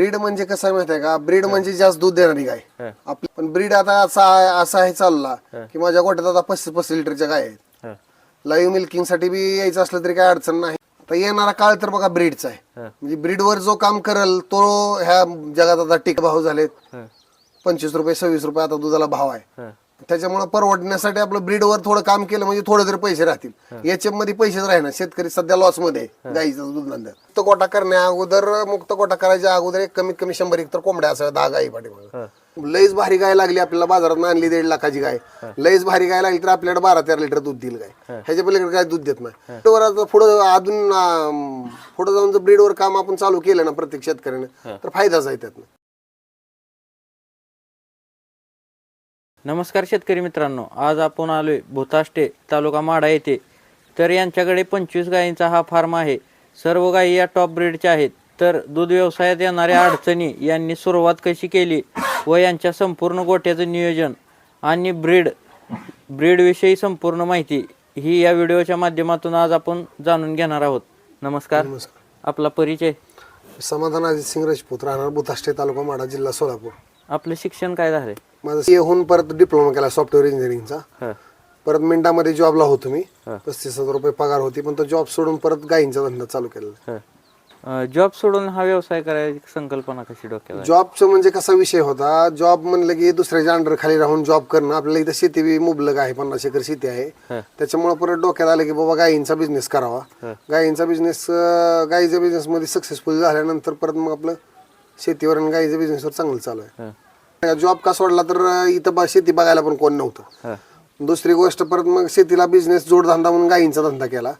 Breed म्हणजे कसं आहे माहिती आहे का? ब्रीड म्हणजे जास्त दूध देणारी गाय. हं. आपली पण ब्रीड आता असा आहे असा आहे चालला की माझ्या गोट्यात आता पस्तीस पस्तीस लिटरच्या गाय आहेत. हं, लाईव्ह मिल्किंगसाठी बी यायचं असलं तरी काय अडचण नाही. तर येणारा काळ तर बघा ब्रीडचा आहे. हं. म्हणजे ब्रीडवर जो काम करल तो ह्या जगात आता टिक भाव झालेत. हं, पंचवीस रुपये सव्वीस रुपये आता दुधाला भाव आहे. हं. त्याच्यामुळे परवडण्यासाठी आपलं ब्रीडवर थोडं काम केलं म्हणजे थोडे तरी पैसे राहतील. याच्या मध्ये पैसेच राहणार शेतकरी सध्या लॉसमध्ये आहे, गाईचं दूध धंद्यात मुक्त कोटा करण्या अगोदर मुक्त कोटा करायच्या अगोदर एक कमीत कमी शंभर एक तर कोंबड्या असाव्या दहा गाई पाठीमागं. हं. लईच भारी गाय लागली आपल्याला बाजारात आणली दीड लाखाची गाय. लईच भारी गाय लागली तर आपल्याकडे बारा तेरा लिटर दूध देईल गाय. ह्याच्या पलीकडे काय दूध देत नाही. पुढं अजून पुढं जाऊन जर ब्रीडवर काम आपण चालू केलं ना प्रत्येक शेतकऱ्याने तर फायदाच आहे त्यातनं. नमस्कार शेतकरी मित्रांनो आज आपण आलोय भूताष्टे तालुका माडा येथे. तर यांच्याकडे पंचवीस गायींचा हा फार्म आहे. सर्व गायी या टॉप ब्रीडच्या आहेत. तर दूध व्यवसायात येणाऱ्या अडचणी यांनी सुरुवात कशी केली व यांच्या संपूर्ण गोट्याचं नियोजन आणि ब्रीड ब्रीडविषयी संपूर्ण माहिती ही या व्हिडिओच्या माध्यमातून आज आपण जाणून घेणार आहोत. नमस्कार. आपला परिचय? समाधान अजित सिंग राजपूत राहणार बुताष्टे तालुका माडा जिल्हा सोलापूर. आपलं शिक्षण काय झालंय? माझा सीए होऊन परत डिप्लोमा केला सॉफ्टवेअर इंजिनिअरिंगचा परत मिंटामध्ये जॉबला होतो मी. पस्तीस हजार रुपये पगार होती पण तो जॉब सोडून परत गायींचा धंदा चालू केला जॉब सोडून हा व्यवसाय करायची संकल्पना कशी डोक्यात? जॉबचं म्हणजे कसा विषय होता? जॉब म्हणलं की दुसऱ्याच्या अंडर खाली राहून जॉब करणं. आपल्याला इथं शेती बी मुबलक आहे पन्नास एकर शेती आहे. त्याच्यामुळे परत डोक्यात आलं की बाबा गायींचा बिझनेस करावा. गायींचा बिझनेस गायीच्या बिझनेस मध्ये सक्सेसफुल झाल्यानंतर परत मग आपलं शेतीवर आणि गायीच्या बिझनेसवर चांगलं चालू आहे. जॉब का सोडला तर इथं बा- शेती बघायला पण कोण नव्हतं. दुसरी गोष्ट परत मग शेतीला बिझनेस जोडधंदा म्हणून गायींचा धंदा केला.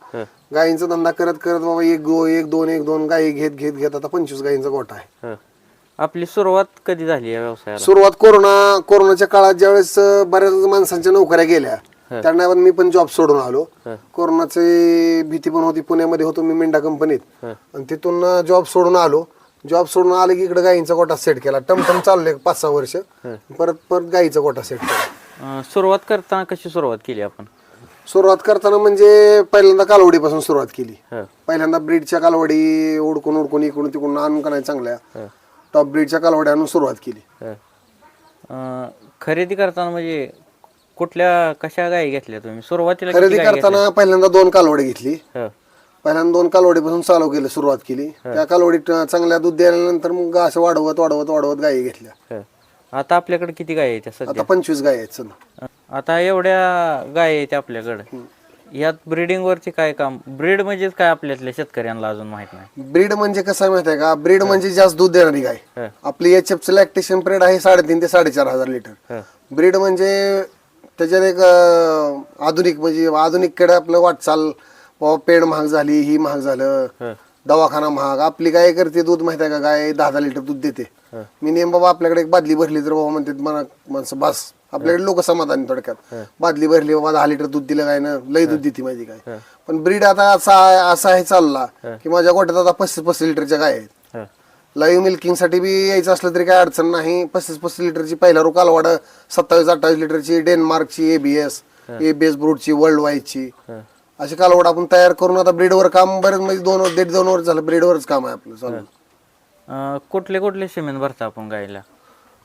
गायींचा धंदा करत करत बाबा एक गो एक दोन एक दोन गायी घेत घेत घेत आता पंचवीस गायींचा गोठा आहे. हं. आपली सुरुवात कधी झाली या व्यवसायाला? सुरुवात कोरोना कोरोनाच्या काळात ज्यावेळेस अं, बऱ्याच माणसांच्या नोकऱ्या गेल्या त्यांना पण मी पण जॉब सोडून आलो. कोरोनाची भीती पण होती. पुण्यामध्ये होतो मी मिंडा कंपनीत. आणि तिथून जॉब सोडून आलो. जॉब सोडून आले की इकडे गायींचा गोठा सेट केला. टमटम चालले पाच सहा वर्ष. परत परत गायीचा गोठा सेट केला. अं, सुरुवात करताना कशी सुरुवात केली आपण? सुरुवात करताना म्हणजे पहिल्यांदा कालवडीपासून सुरुवात केली. हं, पहिल्यांदा ब्रीडच्या कालवडी उडकून उडकून इकडून तिकडून आणून का नाही चांगल्या. हं, टॉप ब्रीडच्या कालवड्या आणून सुरुवात केली. हं. अं, खरेदी करताना म्हणजे कुठल्या कशा गायी घेतल्या तुम्ही? सुरुवातीला किती खरेदी गायी घेतल्या? करताना पहिल्यांदा दोन कालवडी घेतली. हं, पहिल्यांदा दोन कालवडीपासून चालू केलं सुरुवात केली. त्या कालवडीत चांगल्या दूध द्यायल्यानंतर मग असं वाढवत वाढवत वाढवत गायी घेतल्या. हं. आता आपल्याकडे किती गायी आहेत सध्या? आता पंचवीस गायी आहेत सध्या. आता एवढ्या गायी आहेत आपल्याकडे. यात ब्रीडिंग वरती काय काम? ब्रीड म्हणजेच काय आपल्यातल्या शेतकऱ्यांना अजून माहीत नाही. ब्रीड म्हणजे कसं आहे माहिती आहे का? ब्रीड म्हणजे जास्त दूध देणारी गाय. हं, आपली एच एफ लॅक्टेशन पिरियड आहे साडेतीन ते साडेचार हजार लिटर. हं, ब्रीड म्हणजे त्याच्यात एक अं, आधुनिक म्हणजे आधुनिककडे आपलं वाटचाल बाबा पेड महाग झाली ही महाग झालं. हं, दवाखाना महाग. आपली गाय करते दूध माहिती आहे का? गाय दहा दहा लिटर दूध देते. हं. मी नेम बाबा आपल्याकडे एक बादली भरली तर बाबा म्हणते मला माणसं बस. आपल्याकडे लोक समाधानी थोडक्यात. बादली भरली बाबा दहा लिटर दूध दिलं गायनं लय दूध देते माझी गाय. पण ब्रीड आता असा असा आहे चालला की माझ्या गोट्यात आता पस्तीस पस्तीस लिटरच्या गाय आहेत. हं, लाईव्ह मिल्किंगसाठी बी यायचं असलं तरी काय अडचण नाही. पस्तीस पस्तीस लिटरची पहिला रो कालवाड सत्तावीस अठ्ठावीस लिटरची डेन्मार्कची एबीएस एबीएस ब्रूडची वर्ल्ड वाईडची हं. अशी कालवड आपण तयार करून आता ब्रीडवर काम बरेच म्हणजे दोन दीड दोन वर्ष झालं ब्रीडवरच काम आहे आपलं चालू. अं, कुठले कुठले सिमेंट भरता आपण गायला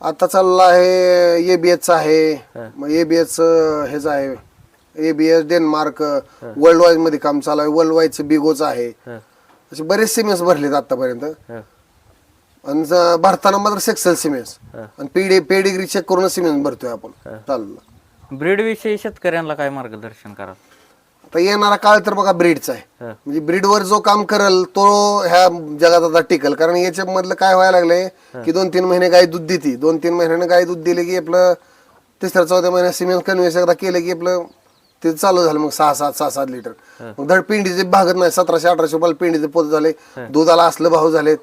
आता चाललं आहे एबीएच आहे मग एबीएच हेच आहे. एबीएस डेन्मार्क वर्ल्ड वाईडमध्ये काम चालू आहे. वर्ल्ड वाईडचं बिगोच आहे. हं, असे बरेच सिमेंट्स भरलेत आतापर्यंत. हं, आणि ज- भरताना मात्र सेक्सेल सिमेंट्स. हं. आणि पीडी पेडिग्री चेक करून सिमेंट भरतोय आपण. चाललं. ब्रीड विषयी शेतकऱ्यांना काय मार्गदर्शन करा? आता येणारा काळ तर बघा ब्रीडचा आहे. म्हणजे ब्रीडवर जो काम करल तो ह्या जगात आता टिकल. कारण याच्या मधलं काय व्हायला लागलंय की दोन तीन महिने गाय दूध देते. दोन तीन महिन्याने गाय दूध दिले की आपलं तिसऱ्या चौथ्या महिन्यात सिमेंट कन्व्हेन्स एकदा केलं की आपलं ते चालू झालं. मग सहा सात सहा सात लिटर मग धड पिंडीचे भागत नाही. सतराशे अठराशे रुपयाला पिंडीचे पोत झाले. दुधाला असलं भाव झालेत.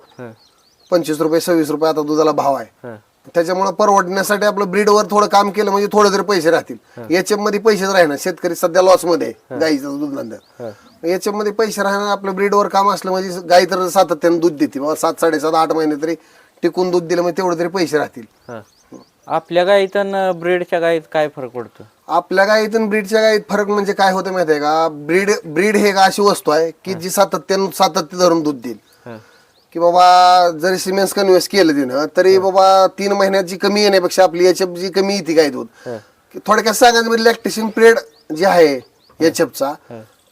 पंचवीस रुपये सव्वीस रुपये आता दुधाला भाव आहे. त्याच्यामुळे परवडण्यासाठी आपलं ब्रीडवर थोडं काम केलं म्हणजे थोडे तरी पैसे राहतील. याच्या मध्ये पैसेच राहणार. शेतकरी सध्या लॉसमध्ये गाईचं दूध धंद्यात हं. याच्यामध्ये पैसे राहणार आपलं ब्रीडवर काम असलं म्हणजे गाई तर सातत्यानं दूध देते. बाबा सात साडेसात आठ महिने तरी टिकून दूध दिलं म्हणजे तेवढे तरी पैसे राहतील. आपल्या गाईत ब्रीडच्या गाईत काय फरक पडतो? आपल्या गाईत ब्रीडच्या गाईत फरक म्हणजे काय होतं माहिती आहे का? ब्रीड ब्रीड हे अशी वस्तू आहे की जी सातत्यानं सातत्य धरून दूध देईल. की बाबा जरी सिमेंट्स कन्व्हेस केलं तिनं तरी बाबा तीन महिन्यात जी कमी येण्यापेक्षा आपली एच जी कमी येते काय दूध? की थोडक्यात सांगायचं म्हणजे लॅक्टेशन पिरियड जे आहे एच चा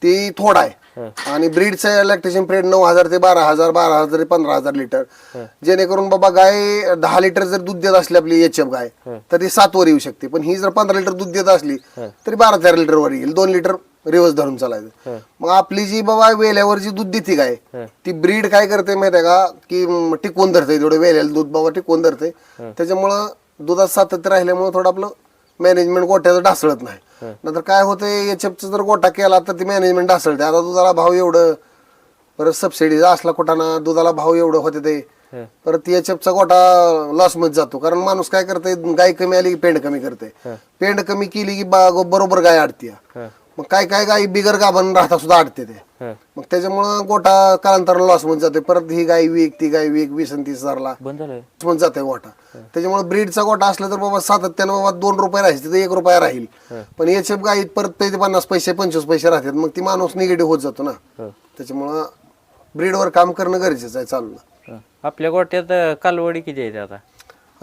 ती थोडा आहे. आणि ब्रीडचं लॅक्टेशन पिरियड नऊ हजार ते बारा हजार बारा हजार ते पंधरा हजार लिटर जेणेकरून बाबा गाय दहा लिटर जर दूध देत असली आपली एच गाय तर ती सात वर येऊ शकते. पण ही जर पंधरा लिटर दूध देत असली तरी बारा तेरा लिटर वर येईल. दोन लिटर रिवर्स धरून चालायचं. मग आपली जी बाबा वेल्यावर जी दूध देते गाय ती ब्रीड काय करते माहिती आहे का की टिकवून धरते थोडं वेल्याला दूध बाबा टिकवून धरते. त्याच्यामुळं दुधात सातत्य राहिल्यामुळे थोडं आपलं मॅनेजमेंट गोट्याचं ढासळत नाही. नंतर काय होतं याच्याचा जर गोटा केला तर ती मॅनेजमेंट ढासळते. आता दुधाला भाव एवढं परत सबसिडी असला कुठाना दुधाला भाव एवढं होते ते परत याच्याचा गोटा लॉसमध्ये जातो. कारण माणूस काय करते गाय कमी आली की पेंड कमी करते पेंड कमी केली की बा- बरोबर गाय अडते मग काय काय गाय बिगर गाभण राहता सुद्धा अडते ते. मग त्याच्यामुळं गोटा कालांतराला लॉसमध्ये जाते परत ही गाय विक ती गाय विक वीस आणि तीस हजारला बंद पण जाते गोटा. त्याच्यामुळे ब्रीडचा गोटा असला तर बाबा सातत्यानं बाबा दोन रुपये राहील तिथे एक रुपया राहील. पण याचे गाई परत ते पन्नास पैसे पंचवीस पैसे राहतात. मग ती माणूस निगेटिव्ह होत जातो ना. त्याच्यामुळं ब्रीडवर काम करणं गरजेचं आहे चालू आपल्या गोट्यात अं, कालवडी किती आहेत आता?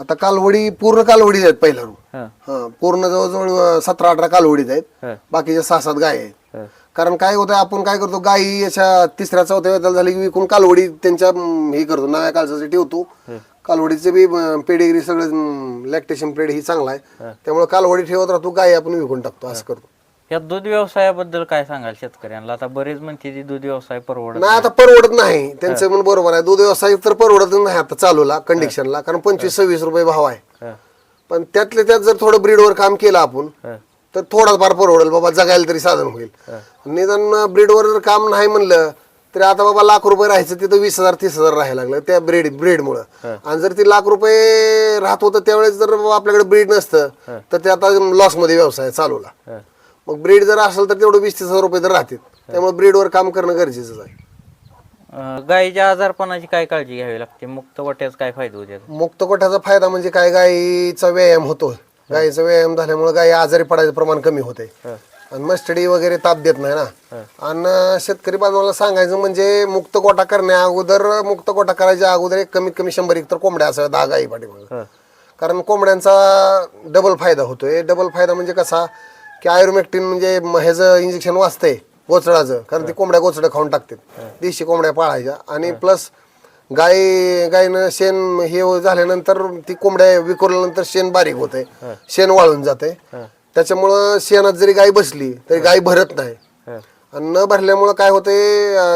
आता कालवडी पूर्ण कालवडीच आहेत पहिला. हा. हा पूर्ण जवळजवळ सतरा अठरा कालवडीत आहेत. हा. बाकीच्या सहा सात गाय आहेत. हा. कारण काय होतं आपण काय करतो गायी याच्या तिसऱ्या चौथ्या झाली की विकून कालवडी त्यांच्या हे करतो नव्या कालसाठी ठेवतो. कालवडीचे बी पेडिग्री सगळं लॅक्टेशन पिरियड ही चांगला आहे. त्यामुळे कालवडी ठेवत राहतो गायी आपण विकून टाकतो असं करतो. या दूध व्यवसायाबद्दल काय सांगाल शेतकऱ्यांना? आता बरेच म्हणते की दूध व्यवसाय परवडत नाही आता परवडत नाही. त्यांचं पण बरोबर आहे. दूध व्यवसाय तर परवडत नाही आता चालूला कंडिशनला कारण पंचवीस सव्वीस रुपये भाव आहे. पण त्यातल्या त्यात जर थोडं ब्रीडवर काम केलं आपण तर थोडा फार परवडेल. बाबा जगायला तरी साधन होईल. निदान ब्रीडवर जर काम नाही म्हणलं तरी आता बाबा लाख रुपये राहायचं तिथं वीस हजार तीस हजार राहायला लागलं त्या ब्रीड ब्रीडमुळं आणि जर ती लाख रुपये राहत होतं त्यावेळेस जर बाबा आपल्याकडे ब्रीड नसतं तर ते आता लॉसमध्ये व्यवसाय चालूला. हा. मग ब्रीड जर असेल तर तेवढं वीस तीस हजार रुपये तर राहतील. त्यामुळे ब्रीडवर काम करणं गरजेचं आहे. अं, गायीच्या आजारपणाची काय काळजी घ्यावी लागते? मुक्त वाट्याचा काय फायदा होते मुक्त कोठ्याचा फायदा म्हणजे काय? गायीचा व्यायाम होतो गायीचा व्यायाम झाल्यामुळे गायी आजारी पडायचं प्रमाण कमी होते आणि मस्टडी वगैरे ताप देत नाही ना. आणि शेतकरी बांधवाला सांगायचं म्हणजे मुक्त कोटा करण्या अगोदर मुक्त कोटा करायच्या अगोदर एक कमीत कमी शंभर एक तर कोंबड्या असाव्या दहा गायी पाठीमागं. हा, कारण कोंबड्यांचा डबल फायदा होतोय. डबल फायदा म्हणजे कसा? की आयुर्मेक्टिन म्हणजे म- ह्याचं इंजेक्शन वाचतंय गोचडाचं. कारण ती कोंबड्या गोचडं खाऊन टाकतात. देशी कोंबड्या पाळायच्या. आणि प्लस गाय गायनं शेण हे झाल्यानंतर ती कोंबड्या विकरल्यानंतर शेण बारीक होते शेण वाळून जाते त्याच्यामुळं शेणात जरी गाय बसली तरी गाय भरत नाही. आणि न भरल्यामुळं काय होते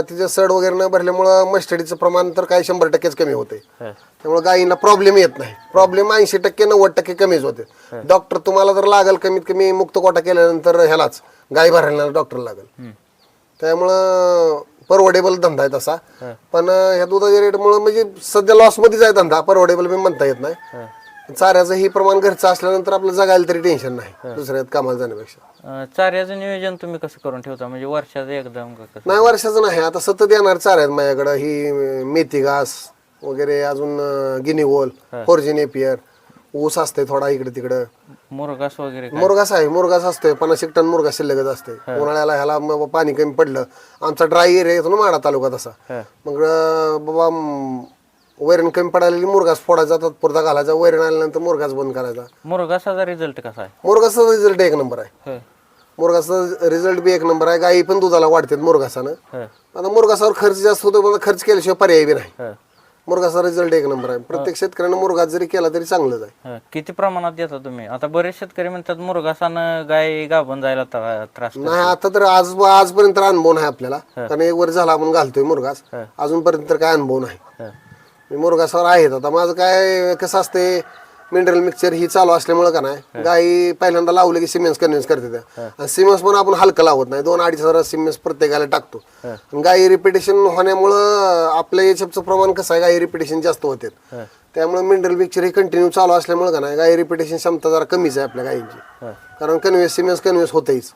तिचं सड वगैरे न भरल्यामुळं मस्टडीचं प्रमाण तर काही शंभर टक्केच कमी होते. त्यामुळे गायींना प्रॉब्लेम येत नाही. प्रॉब्लेम ऐंशी टक्के नव्वद टक्के कमीच होते. डॉक्टर तुम्हाला जर लागल कमीत कमी मुक्त कोटा केल्यानंतर ह्यालाच गाय भरायला डॉक्टर लागल. त्यामुळं परवडेबल धंदा आहे तसा. पण ह्या दुधाच्या रेटमुळे म्हणजे सध्या लॉस मध्येच आहे धंदा. परवडेबल मी म्हणता येत नाही. चाऱ्याचं ही प्रमाण घरचं असल्यानंतर आपलं जगायला तरी टेन्शन नाही दुसऱ्यात कामाला जाण्यापेक्षा. अं, चाऱ्याचं नियोजन तुम्ही कसं करून ठेवता? म्हणजे वर्षाचं एकदम का कसं? नाही वर्षाचं नाही. आता सतत येणार आहेत माझ्याकडं. ही मेथी घास वगैरे अजून गिनी गोल फोर्जिन एपियर ऊस असते थोडा इकडे तिकडं. मुरगास वगैरे? मुरगास आहे मुरगास असतोय. पन्नास एक टन मुरगास शिल्लकच असते उन्हाळ्याला ह्याला मग पाणी कमी पडलं. आमचा ड्राय एरिया येतो ना माडा तालुका तसा. हा. मग अं, बाबा म, वैरण कमी पडायला मुरगास फोडायचा तात्पुरता घालायचा वैरण आल्यानंतर मुरगास बंद करायचा. मुरगासाचा रिझल्ट कसा आहे? मुरगासचा रिझल्ट एक नंबर आहे. होय, मुरगासचा रिझल्ट बी एक नंबर आहे. गायी पण दुधाला वाढतात मुरगासानं होय, आता मुरगासावर खर्च जास्त होतो पण खर्च केल्याशिवाय पर्याय बी नाही. होय, मुरगाचा रिझल्ट एक नंबर आहे. प्रत्येक शेतकऱ्यानं मुरगास जरी केला तरी चांगलंच आहे. होय. किती प्रमाणात देता तुम्ही? आता बरेच शेतकरी म्हणतात मुरगासानं गाय गाभण जायला त्रा- त्रास. नाही आता तर आज आजपर्यंत तर अनुभव नाही आपल्याला. कारण एक वर झाला आपण घालतोय मुरगास अजूनपर्यंत तर काय अनुभव नाही. होय, मी मुरगासावर आहेत. आता माझं काय कसं असते मिनरल मिक्सचर ही चालू असल्यामुळे का नाही गाई पहिल्यांदा लावले की सिमेंट्स कन्व्हिन्स करते त्या. आणि सिमेंट्स पण आपण हलकं लावत नाही. दोन अडीच हजार सिमेंट्स प्रत्येकाला टाकतो. आणि गाई रिपिटेशन होण्यामुळं आपल्या याच्याचं प्रमाण कसं आहे गाई रिपिटेशन जास्त होते. त्यामुळे मिनरल मिक्सचर हे कंटिन्यू चालू असल्यामुळे का नाही गाई रिपिटेशन क्षमता जरा कमीच आहे आपल्या गायींची कारण कन्व्हेन्स सिमेंट्स कन्व्हेन्स होतेच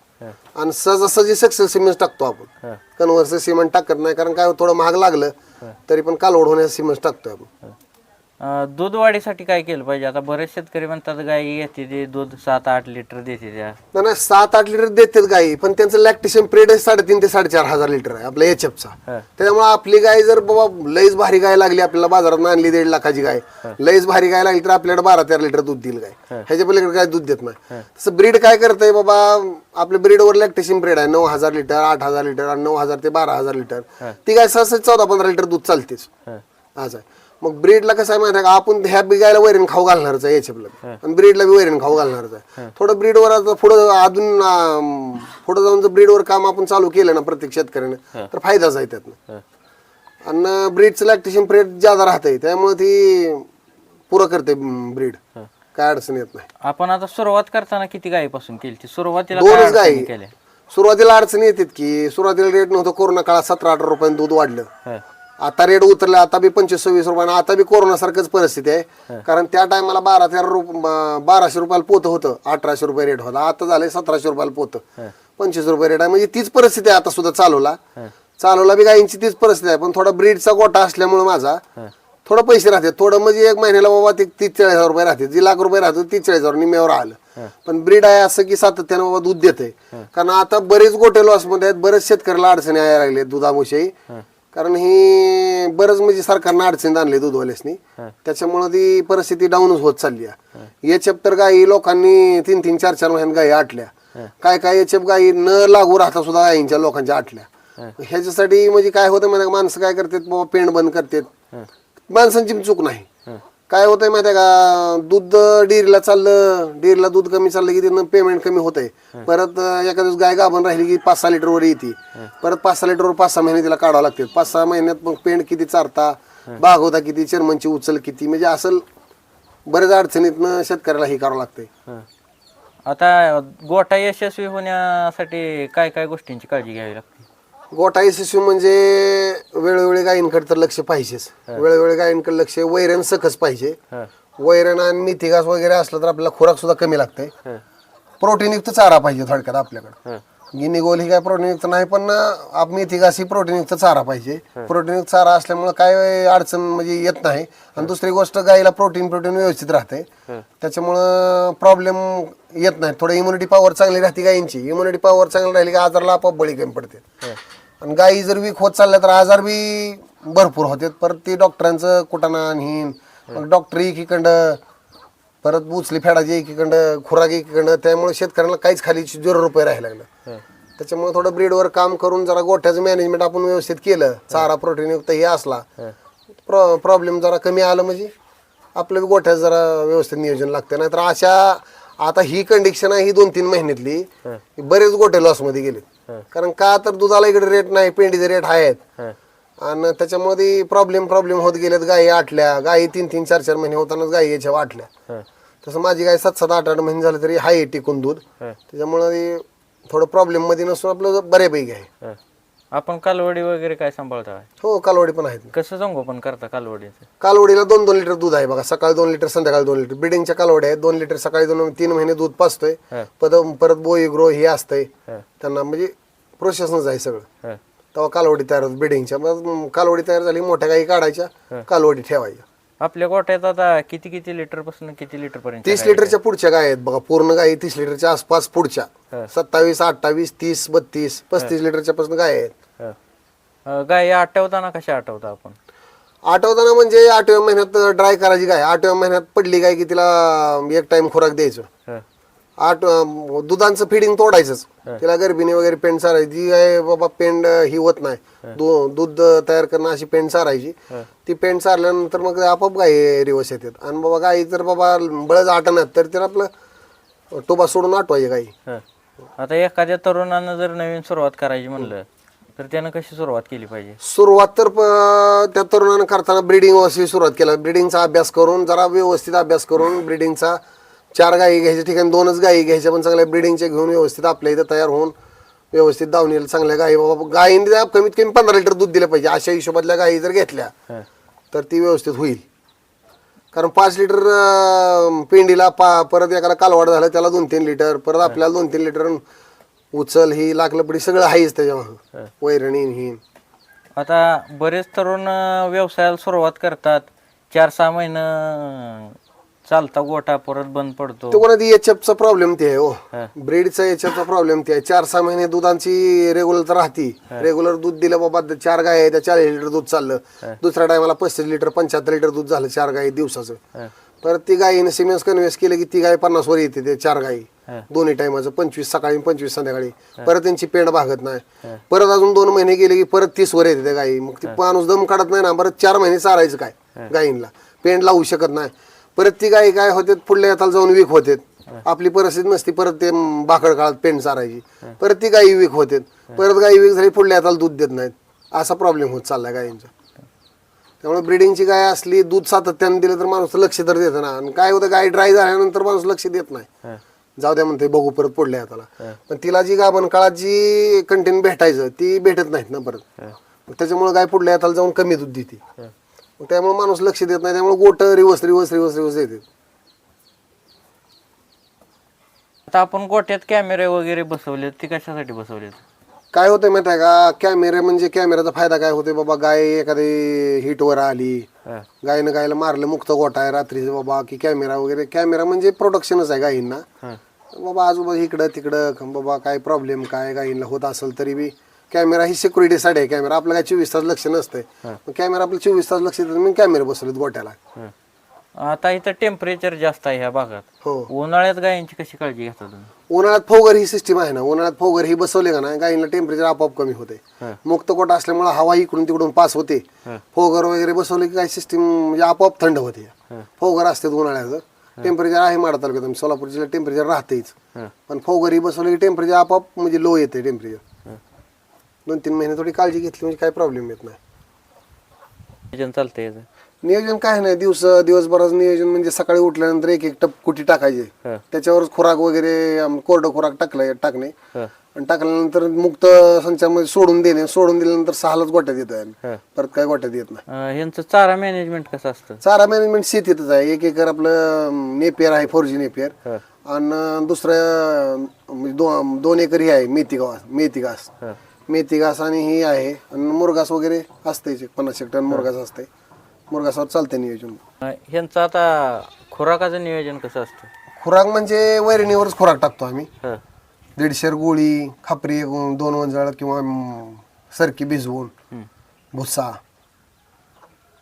आणि सहजासहजी सक्सेस सिमेंट टाकतो आपण. कन्व्हर्स सिमेंट टाकत नाही कारण काय थोडं महाग लागलं. तरी पण कालवड होण्याचं सिमेंट टाकतोय आपण. अं, दूध वाढीसाठी काय केलं पाहिजे? आता बरेच शेतकरी म्हणतात गाय घेते ते दूध सात आठ लिटर देते त्या. नाही, नाही सात आठ लिटर देतात गाई पण त्यांचं लॅक्टेशन पिरियड साडेतीन ते साडेचार हजार लिटर आहे आपल्या एचएफचा हा. त्याच्यामुळे आपली गाय जर बाबा लईच भारी गाय लागली आपल्याला बाजारात आणली दीड लाखाची गाय लईच भारी गाय लागली तर आपल्याकडे बारा तेरा लिटर दूध देईल गाय. ह्याच्या पलीकडे काय दूध देत नाही. तसं ब्रीड काय करतंय बाबा आपल्या ब्रीडवर लॅक्टेशन पिरियड आहे नऊ हजार लिटर आठ हजार लिटर आणि नऊ हजार ते बारा हजार लिटर. ती गाय सहसा चौदा पंधरा लिटर दूध चालतेच. असं आहे. मग ब्रीडला कसं आहे माहिती आहे का? आपण ह्या बिगायला वैरण खाऊ घालणारच आहे याच्यातलं आणि ब्रीडला बी वैरण खाऊ घालणारच आहे. थोडं ब्रीडवर आता पुढं अजून अं, पुढं जाऊन जर ब्रीडवर काम आपण चालू केलं ना प्रत्येक शेतकऱ्यानं तर फायदाच आहे त्यातनं. आणि ब्रीडचं लॅक्टेशन पिरियड जादा राहतंय त्यामुळे ती पुरं करते ब्रीड काय अडचण येत नाही. आपण आता सुरुवात करताना किती गायीपासून केली? ती सुरुवातीला दोनच गायी. अडचणी केल्या? सुरुवातीला अडचणी येतात की सुरुवातीला रेट नव्हतं कोरोना काळात सतरा अठरा रुपयांनी दूध वाढलं. हं. आता रेट उतरला आता बी पंचवीस सव्वीस रुपयानं आता बी कोरोना सारखंच परिस्थिती आहे. कारण त्या टायमाला बारा तेरा रुप बाराशे रुपयाला पोत होतं. अठराशे रुपये रेट होता. आता झालंय सतराशे रुपयाला पोत. पंचवीस रुपये रेट आहे. म्हणजे तीच परिस्थिती आहे आता सुद्धा चालवला चालवला बी गायींची तीच परिस्थिती आहे. पण थोडा ब्रीडचा गोटा असल्यामुळे माझा थोडं पैसे राहते थोडं म्हणजे एक महिन्याला बाबा ते तीस चाळीस हजार रुपये राहते जी लाख रुपये राहते तीस चाळीस हजार निम्यावर आलं. पण ब्रीड आहे असं की सातत्यानं बाबा दूध देते कारण आता बरेच गोटे लॉसमध्ये आहेत. बरेच शेतकऱ्याला अडचणी यायला लागले दुधाविषयी कारण ही बरंच म्हणजे सरकारनं अडचणीत आणले दूधवाल्यासनी. त्याच्यामुळे ती परिस्थिती डाऊनच होत चालली आहे. एचएफ तर गायी लोकांनी तीन तीन चार चार महिन्यात गायी आटल्या. काय काय एचएफ गायी न लागू राहता सुद्धा गायींच्या लोकांच्या आटल्या. ह्याच्यासाठी म्हणजे काय होतं माहिती माणसं काय करतात? बाबा पेंड बंद करतात. माणसांची चूक नाही. काय होतंय माहितीये का? दूध डेअरीला चाललं डेअरीला दूध कमी चाललं की तिथं पेमेंट कमी होतंय. परत अं, एखाद्या दिवस गाय गाभण राहिली की पाच सहा लिटर वर येते. परत पाच सहा लिटरवर पाच सहा महिने तिला काढावं लागते. पाच सहा महिन्यात मग पेंड किती चारता बागवता किती चर्मनची उचल किती म्हणजे असं बरेच अडचणीतनं शेतकऱ्याला हे करावं लागतंय. आता गोठा यशस्वी होण्यासाठी काय काय गोष्टींची काळजी घ्यावी लागते? गोठा यशस्वी म्हणजे वेळोवेळी गायींकडे तर लक्ष पाहिजेच. वेळोवेळी गायींकडे लक्ष वैरण सकस पाहिजे. वैरण आणि मेथी घास वगैरे असलं तर आपल्याला खुराक सुद्धा कमी लागतंय. प्रोटीनयुक्त चारा पाहिजे थोडक्यात आपल्याकडे. हं. गिनी गोल ही काय प्रोटीनयुक्त नाही पण आप मेथी ही प्रोटीनयुक्त चारा पाहिजे. प्रोटीनयुक्त चारा असल्यामुळे काय अडचण म्हणजे येत नाही. आणि दुसरी गोष्ट गाईला प्रोटीन प्रोटीन व्यवस्थित राहते त्याच्यामुळं प्रॉब्लेम येत नाही. थोडं इम्युनिटी पॉवर चांगली राहते गायींची इम्युनिटी पॉवर चांगली राहिली की आजारला आपोआप बळी कमी पडते. आणि गायी जर वीक होत चालल्या तर आजार बी भरपूर होते परत ते डॉक्टरांचं कुटाणा आणि मग डॉक्टर एकीकडं परत उचली फेडायची एकीकडं खुराक एकीकडं त्यामुळे शेतकऱ्यांना काहीच खाली झिरो रुपये राहायला लागलं. त्याच्यामुळे थोडं ब्रीडवर काम करून जरा गोठ्याचं मॅनेजमेंट आपण व्यवस्थित केलं चारा प्रोटीनयुक्त हे असला प्रॉब्लेम जरा कमी आलं म्हणजे आपलं बी गोठ्यात जरा व्यवस्थित नियोजन लागतं. नाहीतर अशा आता ही कंडिशन आहे ही दोन तीन महिन्यातली बरेच गोठे लॉसमध्ये गेले कारण का तर दुधाला इकडे रेट नाही पेंडीचे रेट आहेत. हं. आणि त्याच्यामध्ये प्रॉब्लेम प्रॉब्लेम होत गेलेत. गायी आटल्या. गायी तीन तीन चार चार महिने होतानाच गायी याच्या वाटल्या. तसं माझी गाय सात सात आठ आठ महिने झाले तरी हाय टिकून दूध. त्याच्यामुळे थोडं प्रॉब्लेममध्ये नसून आपलं बऱ्यापैकी आहे. हं. आपण कालवडी वगैरे काय सांभाळता हो कालवडी पण आहेत. कसं संगोपन करता कालवडीचं? कालवडीला दोन दोन लिटर दूध आहे बघा. सकाळी दोन लिटर संध्याकाळी दोन लिटर. बिडिंगच्या कालवड्या आहेत. दोन लिटर सकाळी दोन तीन महिने दूध पाचतोय. परत परत बोई ग्रो हे असतंय. त्यांना म्हणजे प्रोसेसनच आहे सगळं. तेव्हा कालवडी तयार होत बिडिंगच्या. मग कालवडी तयार झाली मोठ्या गाई काढायच्या कालवडी ठेवायच्या. आपल्या गोठ्यात आता किती किती लिटरपासून किती लिटर पर्यंत तीस लिटरच्या पुढच्या गाय आहेत बघा पूर्ण गाय तीस लिटरच्या आसपास पुढच्या. सत्तावीस अठ्ठावीस तीस बत्तीस पस्तीस लिटरच्या पासून गाय आहेत. गाय आठवताना कशा आठवता आपण? आठवताना म्हणजे आठव्या महिन्यात ड्राय करायची गाय आठव्या महिन्यात पडली गाय की तिला एक टाइम खुराक द्यायचं. आठ दुधांचं फिडिंग तोडायचंच. तिला गर्भिणी वगैरे पेंड सारायची. जी आहे बाबा पेंड ही होत नाही. दूध तयार करणं अशी पेंड सारायची. ती पेंड सारल्यानंतर मग आपोआप गाय रिवर्स येतात. आणि बाबा गाई जर बाबा बळच आटणार तर तिला आपलं टोबा सोडून आटवायची गाई. आता एखाद्या तरुणानं जर नवीन सुरुवात करायची म्हणलं तर त्यानं कशी सुरुवात केली पाहिजे? सुरुवात तर त्या तरुणानं करताना ब्रिडिंग सुरुवात केला. ब्रिडिंगचा अभ्यास करून जरा व्यवस्थित अभ्यास करून ब्रिडिंगचा चार गायी घ्यायच्या ठिकाणी दोनच गायी घ्यायच्या पण चांगल्या ब्रिडिंगच्या घेऊन व्यवस्थित आपल्या इथं तयार होऊन व्यवस्थित दावणीला चांगल्या गायी बाबा गायीने कमीत कमी पंधरा लिटर दूध दिलं पाहिजे अशा हिशोबातल्या गायी जर घेतल्या. तर ती व्यवस्थित होईल. कारण पाच लिटर पेंडीला पा परत एखादा कालवाड झालं त्याला दोन तीन लिटर परत आपल्याला दोन तीन लिटर उचल ही लाकलपडी सगळं आहेच त्याच्यामध्ये वैरणी ही आता बरेच तरुण व्यवसायाला सुरुवात करतात. चार सहा महिने चालता गोठा परत बंद पडतो. तो कोणा एचएफचा प्रॉब्लेम ते आहे हो. ब्रीडचा एचएफचा प्रॉब्लेम ते आहे. चार सहा महिने दुधांची रेग्युलर तर राहती. रेग्युलर दूध दिलं बाबा चार गाय आहे त्या चाळीस लिटर दूध चाललं. दुसऱ्या टायमाला पस्तीस लिटर पंच्याहत्तर लिटर दूध झालं चार गाई दिवसाचं. परत ती गायीने सिमेन्स कन्व्हेन्स केलं की ती गाय पन्नास वर येते ते चार गायी. दोन्ही टायमाचं पंचवीस सकाळी पंचवीस संध्याकाळी. परत त्यांची पेंड भागत नाही. परत अजून दोन महिने गेले की परत तीस वर येते त्या गायी मग ती माणूस दम काढत नाही ना परत चार महिने चारायचं काय गायींना. पेंड लावू शकत नाही. परत ती गायी काय होते पुढल्या हाताला जाऊन वीक होते आपली परिस्थिती नसती परत ते भाकड काळात पेंड चारायची. परत ती गायी वीक होते परत गायी वीक झाली पुढल्या हाताला दूध देत नाहीत. असा प्रॉब्लेम होत चाललाय गायींचा. त्यामुळे ब्रिडिंगची गाय असली दूध सातत्याने दिलं तर माणूस लक्ष तर देत ना. आणि काय होतं गाय ड्राय झाल्यानंतर माणूस लक्ष देत नाही. जाऊ द्या म्हणते बघू परत पुढल्या हाताला पण तिला जी गाभण काळात जी कंटेन भेटायचं ती भेटत नाहीत ना परत. त्याच्यामुळे गाय पुढल्या हाताला जाऊन कमी दूध देते. मग त्यामुळे माणूस लक्ष देत नाही त्यामुळे गोट रिवस रिवस रिवस रिवस देते. आता आपण गोठ्यात कॅमेरे वगैरे बसवले ते कशासाठी बसवले काय होतं माहिती आहे का? कॅमेरे म्हणजे कॅमेऱ्याचा फायदा काय होते बाबा? गाय एखादी हिटवर आली गायनं गायला मारलं मुक्त गोठा आहे रात्रीचं बाबा की कॅमेरा वगैरे. कॅमेरा म्हणजे प्रोडक्शनच आहे गायींना. बाबा आजूबाजू इकडं तिकडं क- बाबा काय प्रॉब्लेम काय गायींना होत असेल तरी बी कॅमेरा ही सिक्युरिटीसाठी आहे. कॅमेरा आपलं काय चोवीस तास लक्ष नसतंय. मग कॅमेरा आपलं चोवीस तास लक्ष देतात मी कॅमेरे बसवलेत गोट्याला. आता इथं टेम्परेचर जास्त आहे ह्या भागात. हो. उन्हाळ्यात गायींची कशी काळजी घेता तुम्ही? उन्हाळ्यात फोगर ही सिस्टीम आहे ना उन्हाळ्यात फोगर ही बसवले का ना गायीला टेम्परेचर आपोआप कमी होते मुक्त कोटा असल्यामुळे हवा इकडून तिकडून पास होते. फोगर वगैरे बसवले की काय सिस्टीम म्हणजे आपोआप थंड होते. फोगर असते उन्हाळ्याचं. टेम्परेचर आहे माडा तालुक्यात सोलापूर जिल्ह्यात टेम्परेचर राहतेच. पण फोगर ही बसवले की टेम्परेचर आपोआप म्हणजे लो येते टेम्परेचर दोन तीन महिने थोडी काळजी घेतली म्हणजे काय प्रॉब्लेम येत नाही नियोजन चालतंय याचं नियोजन काय नाही दिवस दिवसभराचं नियोजन म्हणजे सकाळी उठल्यानंतर एक एक टप कुटी टाकायचे हं. त्याच्यावरच खुराक वगैरे आम- कोरडं खुराक टाकलं टाकणे हं. आणि टाकल्यानंतर मुक्त संचामध्ये सोडून देणे सोडून दिल्यानंतर सहालाच गोट्यात येतोय आम्ही. हं. परत काय गोट्यात येत नाही अं, ह्यांचं चारा मॅनेजमेंट कसं असतं चारा मॅनेजमेंट शेतीतच आहे एक एकर आपलं नेपियर आहे फोर जी नेपियर हं. आणि दुसरं म्हणजे दोन दोन एकर ही आहे मेथी घास मेथी घास हं. मेथी घास आणि ही आहे. आणि मुरघास वगैरे असते पन्नास एक टन मुरघास असते मुरघासावर चालते नियोजन. अं, ह्यांचं आता खुराकाचं नियोजन कसं असतं? खुराक म्हणजे वैरणीवरच खुराक टाकतो आम्ही. हं. दीडशे गोळी खापरी एक दोन वंजाळ किंवा म, सरकी भिजवून हं. भुस्सा.